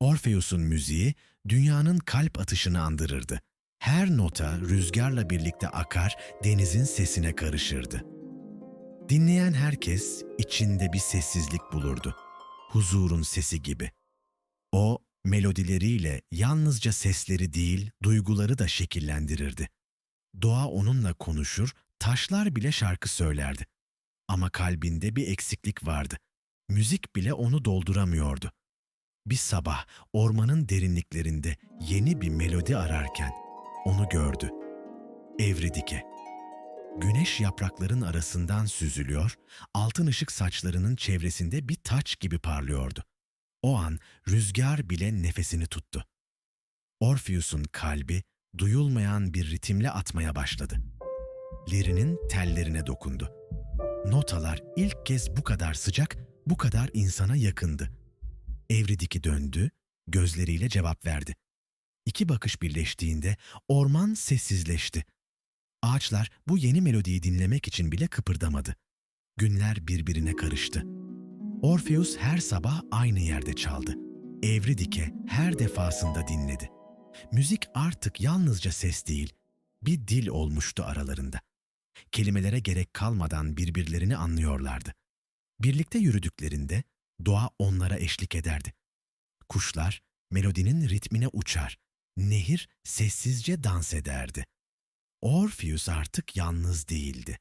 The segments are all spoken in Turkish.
Orpheus'un müziği dünyanın kalp atışını andırırdı. Her nota rüzgarla birlikte akar, denizin sesine karışırdı. Dinleyen herkes içinde bir sessizlik bulurdu. Huzurun sesi gibi. O melodileriyle yalnızca sesleri değil, duyguları da şekillendirirdi. Doğa onunla konuşur, taşlar bile şarkı söylerdi. Ama kalbinde bir eksiklik vardı. Müzik bile onu dolduramıyordu. Bir sabah ormanın derinliklerinde yeni bir melodi ararken onu gördü. Evridike. Güneş yaprakların arasından süzülüyor, altın ışık saçlarının çevresinde bir taç gibi parlıyordu. O an rüzgar bile nefesini tuttu. Orpheus'un kalbi duyulmayan bir ritimle atmaya başladı. Lirinin tellerine dokundu. Notalar ilk kez bu kadar sıcak, bu kadar insana yakındı. Evridiki döndü, gözleriyle cevap verdi. İki bakış birleştiğinde orman sessizleşti. Ağaçlar bu yeni melodiyi dinlemek için bile kıpırdamadı. Günler birbirine karıştı. Orpheus her sabah aynı yerde çaldı. Evridike her defasında dinledi. Müzik artık yalnızca ses değil, bir dil olmuştu aralarında. Kelimelere gerek kalmadan birbirlerini anlıyorlardı. Birlikte yürüdüklerinde doğa onlara eşlik ederdi. Kuşlar melodinin ritmine uçar, nehir sessizce dans ederdi. Orpheus artık yalnız değildi.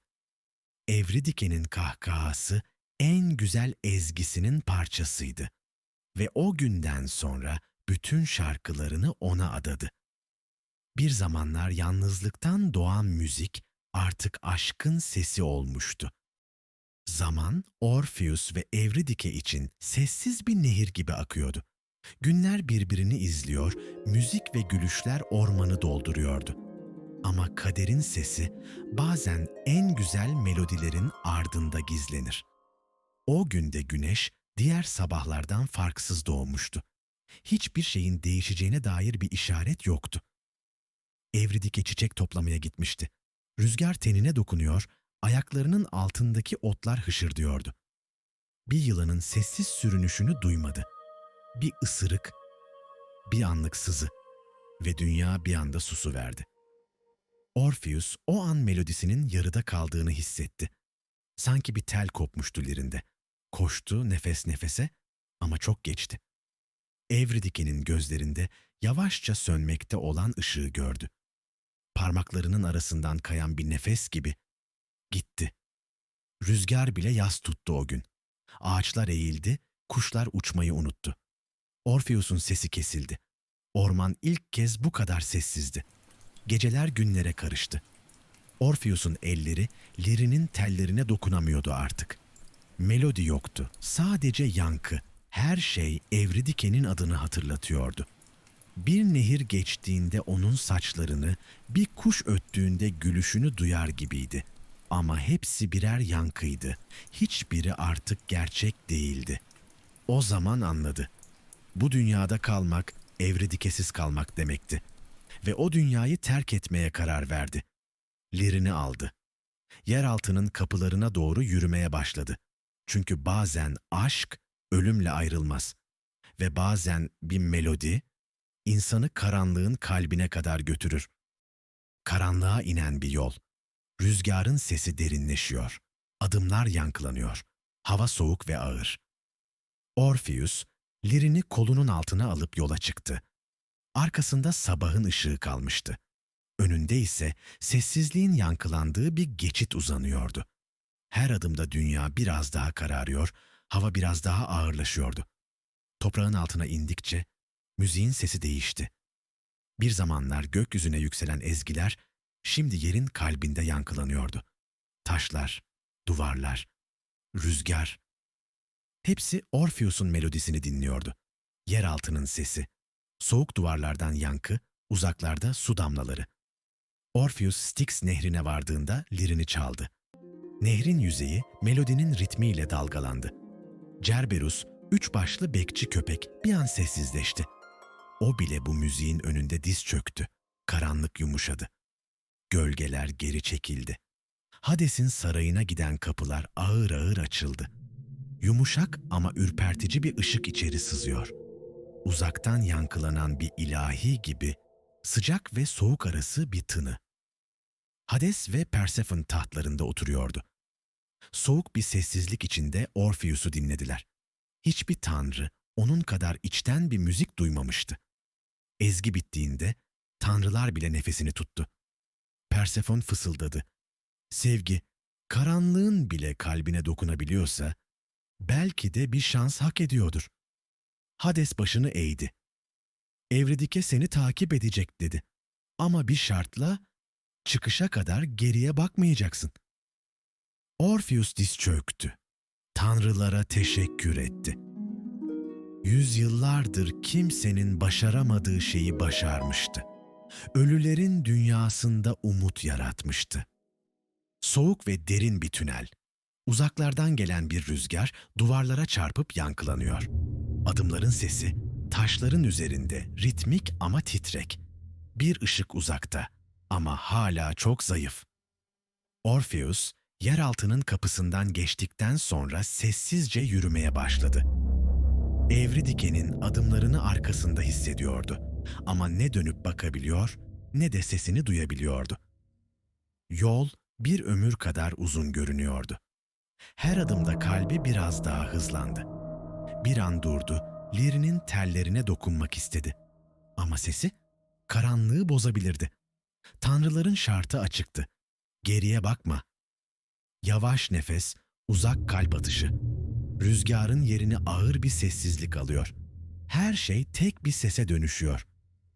Evridike'nin kahkahası en güzel ezgisinin parçasıydı ve o günden sonra bütün şarkılarını ona adadı. Bir zamanlar yalnızlıktan doğan müzik artık aşkın sesi olmuştu. Zaman Orpheus ve Evridike için sessiz bir nehir gibi akıyordu. Günler birbirini izliyor, müzik ve gülüşler ormanı dolduruyordu. Ama kaderin sesi bazen en güzel melodilerin ardında gizlenir. O günde güneş diğer sabahlardan farksız doğmuştu. Hiçbir şeyin değişeceğine dair bir işaret yoktu. Evridike çiçek toplamaya gitmişti. Rüzgar tenine dokunuyor, ayaklarının altındaki otlar hışırdıyordu. Bir yılanın sessiz sürünüşünü duymadı. Bir ısırık, bir anlık sızı ve dünya bir anda susu verdi. Orpheus o an melodisinin yarıda kaldığını hissetti. Sanki bir tel kopmuştu lirinde. Koştu nefes nefese ama çok geçti. Evridike'nin gözlerinde yavaşça sönmekte olan ışığı gördü. Parmaklarının arasından kayan bir nefes gibi gitti. Rüzgar bile yas tuttu o gün. Ağaçlar eğildi, kuşlar uçmayı unuttu. Orpheus'un sesi kesildi. Orman ilk kez bu kadar sessizdi. Geceler günlere karıştı. Orpheus'un elleri lirinin tellerine dokunamıyordu artık. Melodi yoktu, sadece yankı. Her şey Evridike'nin adını hatırlatıyordu. Bir nehir geçtiğinde onun saçlarını, bir kuş öttüğünde gülüşünü duyar gibiydi. Ama hepsi birer yankıydı. Hiçbiri artık gerçek değildi. O zaman anladı. Bu dünyada kalmak, evridikesiz kalmak demekti. Ve o dünyayı terk etmeye karar verdi. Lirini aldı. Yeraltının kapılarına doğru yürümeye başladı. Çünkü bazen aşk ölümle ayrılmaz ve bazen bir melodi insanı karanlığın kalbine kadar götürür. Karanlığa inen bir yol. Rüzgarın sesi derinleşiyor. Adımlar yankılanıyor. Hava soğuk ve ağır. Orpheus, lirini kolunun altına alıp yola çıktı. Arkasında sabahın ışığı kalmıştı. Önünde ise sessizliğin yankılandığı bir geçit uzanıyordu. Her adımda dünya biraz daha kararıyor, hava biraz daha ağırlaşıyordu. Toprağın altına indikçe müziğin sesi değişti. Bir zamanlar gökyüzüne yükselen ezgiler şimdi yerin kalbinde yankılanıyordu. Taşlar, duvarlar, rüzgar. Hepsi Orpheus'un melodisini dinliyordu. Yeraltının sesi, soğuk duvarlardan yankı, uzaklarda su damlaları. Orpheus Styx nehrine vardığında lirini çaldı. Nehrin yüzeyi melodinin ritmiyle dalgalandı. Cerberus, üç başlı bekçi köpek bir an sessizleşti. O bile bu müziğin önünde diz çöktü. Karanlık yumuşadı. Gölgeler geri çekildi. Hades'in sarayına giden kapılar ağır ağır açıldı. Yumuşak ama ürpertici bir ışık içeri sızıyor. uzaktan yankılanan bir ilahi gibi sıcak ve soğuk arası bir tını. Hades ve Persephone tahtlarında oturuyordu. Soğuk bir sessizlik içinde Orpheus'u dinlediler. Hiçbir tanrı onun kadar içten bir müzik duymamıştı. Ezgi bittiğinde tanrılar bile nefesini tuttu. Persephone fısıldadı. Sevgi, karanlığın bile kalbine dokunabiliyorsa, belki de bir şans hak ediyordur. Hades başını eğdi. Evridike seni takip edecek dedi. Ama bir şartla, çıkışa kadar geriye bakmayacaksın. Orpheus diz çöktü. Tanrılara teşekkür etti. Yüzyıllardır kimsenin başaramadığı şeyi başarmıştı. Ölülerin dünyasında umut yaratmıştı. Soğuk ve derin bir tünel. Uzaklardan gelen bir rüzgar duvarlara çarpıp yankılanıyor. Adımların sesi taşların üzerinde ritmik ama titrek. Bir ışık uzakta ama hala çok zayıf. Orpheus yeraltının kapısından geçtikten sonra sessizce yürümeye başladı. Evridike'nin adımlarını arkasında hissediyordu ama ne dönüp bakabiliyor ne de sesini duyabiliyordu. Yol bir ömür kadar uzun görünüyordu. Her adımda kalbi biraz daha hızlandı. Bir an durdu, Liri'nin tellerine dokunmak istedi. Ama sesi karanlığı bozabilirdi. Tanrıların şartı açıktı. Geriye bakma. Yavaş nefes, uzak kalp atışı. Rüzgarın yerini ağır bir sessizlik alıyor. Her şey tek bir sese dönüşüyor.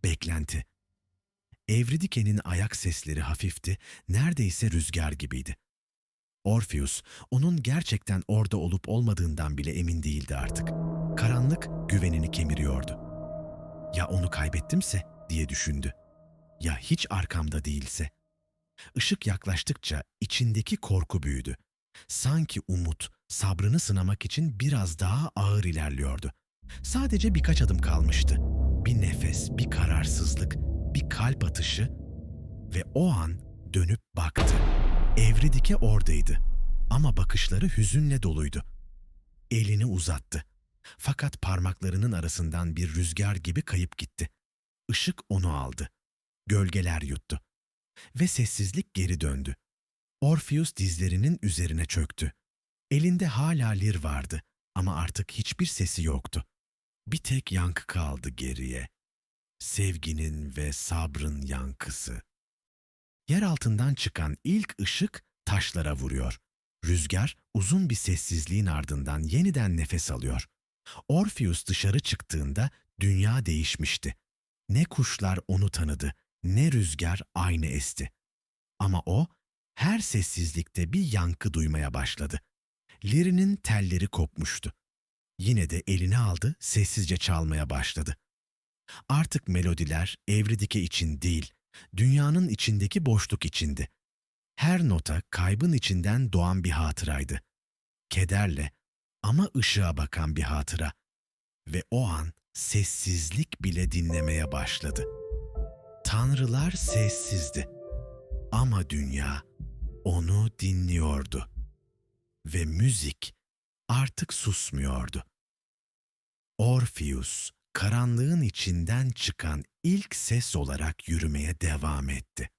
Beklenti. Evridike'nin ayak sesleri hafifti, neredeyse rüzgar gibiydi. Orpheus, onun gerçekten orada olup olmadığından bile emin değildi artık. Karanlık güvenini kemiriyordu. Ya onu kaybettimse diye düşündü. Ya hiç arkamda değilse. Işık yaklaştıkça içindeki korku büyüdü. Sanki umut, sabrını sınamak için biraz daha ağır ilerliyordu. Sadece birkaç adım kalmıştı. Bir nefes, bir kararsızlık, bir kalp atışı ve o an dönüp baktı. Evridike oradaydı ama bakışları hüzünle doluydu. Elini uzattı. Fakat parmaklarının arasından bir rüzgar gibi kayıp gitti. Işık onu aldı. Gölgeler yuttu. Ve sessizlik geri döndü. Orpheus dizlerinin üzerine çöktü. Elinde hala lir vardı ama artık hiçbir sesi yoktu. Bir tek yankı kaldı geriye. Sevginin ve sabrın yankısı. Yer altından çıkan ilk ışık taşlara vuruyor. Rüzgar uzun bir sessizliğin ardından yeniden nefes alıyor. Orpheus dışarı çıktığında dünya değişmişti. Ne kuşlar onu tanıdı, ne rüzgar aynı esti. Ama o her sessizlikte bir yankı duymaya başladı. Lirinin telleri kopmuştu. Yine de elini aldı, sessizce çalmaya başladı. Artık melodiler Evridike için değil, dünyanın içindeki boşluk içindi. Her nota kaybın içinden doğan bir hatıraydı. Kederle ama ışığa bakan bir hatıra. Ve o an sessizlik bile dinlemeye başladı. Tanrılar sessizdi. Ama dünya onu dinliyordu. Ve müzik artık susmuyordu. Orpheus karanlığın içinden çıkan ilk ses olarak yürümeye devam etti.